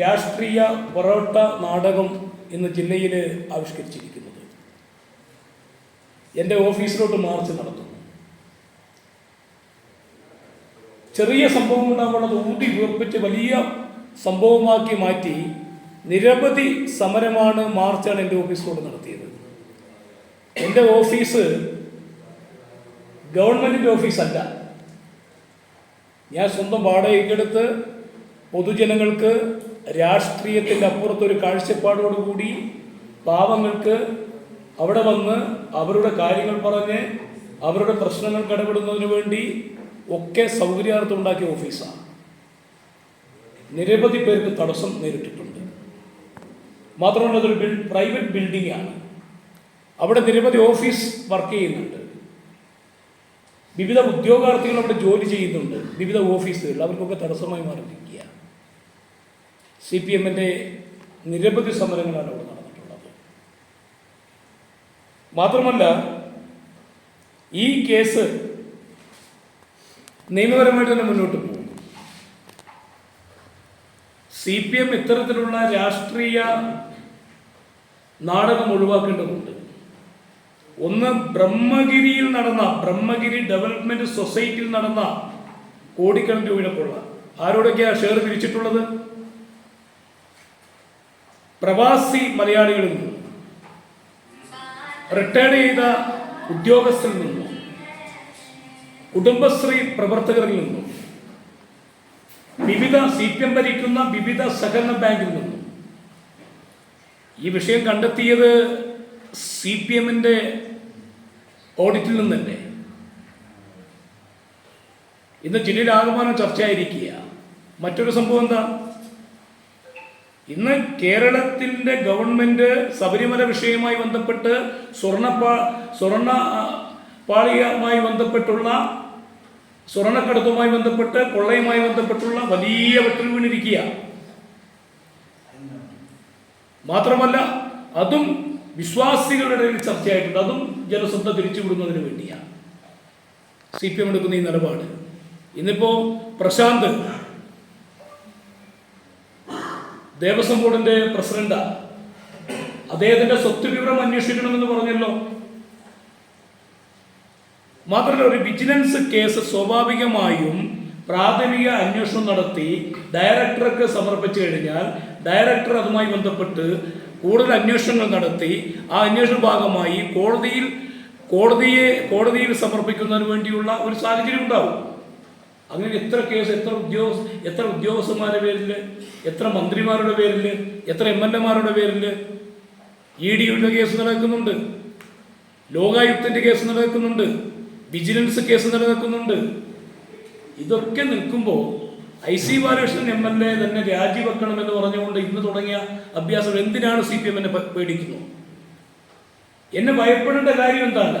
രാഷ്ട്രീയ പൊറോട്ട നാടകം ഇന്ന് ജില്ലയിൽ ആവിഷ്കരിച്ചിരിക്കുന്നത്. എന്റെ ഓഫീസിലോട്ട് മാർച്ച് നടത്തുന്നു. ചെറിയ സംഭവം ഉണ്ടാകുമ്പോൾ ഊട്ടി വീർപ്പിച്ച് വലിയ സംഭവമാക്കി മാറ്റി നിരവധി സമരമാണ് മാർച്ചാണ് എന്റെ ഓഫീസിലോട്ട് നടത്തിയത്. എന്റെ ഓഫീസ് ഗവൺമെന്റിന്റെ ഓഫീസല്ല. ഞാൻ സ്വന്തം വാടകയ്ക്കെടുത്ത് പൊതുജനങ്ങൾക്ക് രാഷ്ട്രീയത്തിന്റെ അപ്പുറത്തൊരു കാഴ്ചപ്പാടോടുകൂടി പാവങ്ങൾക്ക് അവിടെ വന്ന് അവരുടെ കാര്യങ്ങൾ പറഞ്ഞ് അവരുടെ പ്രശ്നങ്ങൾ ഇടപെടുന്നതിന് വേണ്ടി ഒക്കെ സൗകര്യാർത്ഥം ഉണ്ടാക്കിയ ഓഫീസാണ്. നിരവധി പേർക്ക് തടസ്സം നേരിട്ടിട്ടുണ്ട്. മാത്രമല്ല അതൊരു ബിൽ പ്രൈവറ്റ് ബിൽഡിംഗ് ആണ് അവിടെ നിരവധി ഓഫീസ് വർക്ക് ചെയ്യുന്നുണ്ട്. വിവിധ ഉദ്യോഗാർത്ഥികൾ അവിടെ ജോലി ചെയ്യുന്നുണ്ട്. വിവിധ ഓഫീസുകൾ അവർക്കൊക്കെ തടസ്സമായി മാറിയിരിക്കുക സി പി എമ്മിന്റെ നിരവധി സമരങ്ങളാണ് അവിടെ നടന്നിട്ടുള്ളത്. മാത്രമല്ല ഈ കേസ് നിയമപരമായിട്ട് തന്നെ മുന്നോട്ട് പോകും. സി പി എം ഇത്തരത്തിലുള്ള രാഷ്ട്രീയ നാടകം ഒഴിവാക്കേണ്ടതുണ്ട്. ഒന്ന് ബ്രഹ്മഗിരിയിൽ നടന്ന ബ്രഹ്മഗിരി ഡെവലപ്മെന്റ് സൊസൈറ്റിയിൽ നടന്ന കോടിക്കണക്കിന് രൂപയുടെ കൊള്ള ആരോടൊക്കെയാണ് ഷെയർ പിരിച്ചിട്ടുള്ളത്? പ്രവാസി മലയാളികളിൽ നിന്നും റിട്ടയർഡ് ചെയ്ത ഉദ്യോഗസ്ഥരിൽ നിന്നും കുടുംബശ്രീ പ്രവർത്തകരിൽ നിന്നും വിവിധ സി പി എം ഭരിക്കുന്ന വിവിധ സഹകരണ ബാങ്കിൽ നിന്നും ഈ വിഷയം കണ്ടെത്തിയത് സി പി എമ്മിന്റെ ഓഡിറ്റിൽ നിന്ന് തന്നെ ഇന്ന് ജില്ലയിൽ ആകമാനം ചർച്ചയായിരിക്കുക മറ്റൊരു സംഭവം എന്താ? ഇന്ന് കേരളത്തിന്റെ ഗവൺമെന്റ് ശബരിമല വിഷയവുമായി ബന്ധപ്പെട്ട് സ്വർണ ആ, പാളിയുമായി ബന്ധപ്പെട്ടുള്ള സ്വർണക്കടത്തുമായി ബന്ധപ്പെട്ട് കൊള്ളയുമായി ബന്ധപ്പെട്ടുള്ള വലിയ വെട്ടിൽ വീണിരിക്കുക. മാത്രമല്ല അതും വിശ്വാസികളുടെ ഇടയിൽ ചർച്ചയായിട്ടുണ്ട്. അതും ജനശ്രദ്ധ തിരിച്ചുവിടുന്നതിന് വേണ്ടിയാണ്. സി പി എം എടുക്കുന്ന ഈ നിലപാട്. ഇന്നിപ്പോ പ്രശാന്ത് ദേവസ്വം ബോർഡിന്റെ പ്രസിഡന്റാ. അദ്ദേഹത്തിന്റെ സ്വത്ത് വിവരം അന്വേഷിക്കണമെന്ന് പറഞ്ഞല്ലോ. മാത്രമല്ല ഒരു വിജിലൻസ് കേസ് സ്വാഭാവികമായും പ്രാഥമിക അന്വേഷണം നടത്തി ഡയറക്ടർക്ക് സമർപ്പിച്ചു കഴിഞ്ഞാൽ ഡയറക്ടർ അതുമായി ബന്ധപ്പെട്ട് കൂടുതൽ അന്വേഷണങ്ങൾ നടത്തി ആ അന്വേഷണ ഭാഗമായി കോടതിയിൽ കോടതിയെ കോടതിയിൽ സമർപ്പിക്കുന്നതിന് വേണ്ടിയുള്ള ഒരു സാഹചര്യം ഉണ്ടാവും. അങ്ങനെ എത്ര കേസ് എത്ര ഉദ്യോഗ എത്ര ഉദ്യോഗസ്ഥന്മാരുടെ പേരിൽ എത്ര മന്ത്രിമാരുടെ പേരിൽ എത്ര എം എൽ എമാരുടെ പേരിൽ ഇ ഡിയുടെ കേസ് നടക്കുന്നുണ്ട്. ലോകായുക്തന്റെ കേസ് നടക്കുന്നുണ്ട്. വിജിലൻസ് കേസ് നടക്കുന്നുണ്ട്. ഇതൊക്കെ നിൽക്കുമ്പോൾ I C Balakrishnan M L A തന്നെ രാജിവെക്കണമെന്ന് പറഞ്ഞുകൊണ്ട് ഇന്ന് തുടങ്ങിയ അഭ്യാസം എന്തിനാണ് സി പി എമ്മിനെ പേടിക്കുന്നത് എന്നെ ഭയപ്പെടേണ്ട കാര്യം എന്താണ്?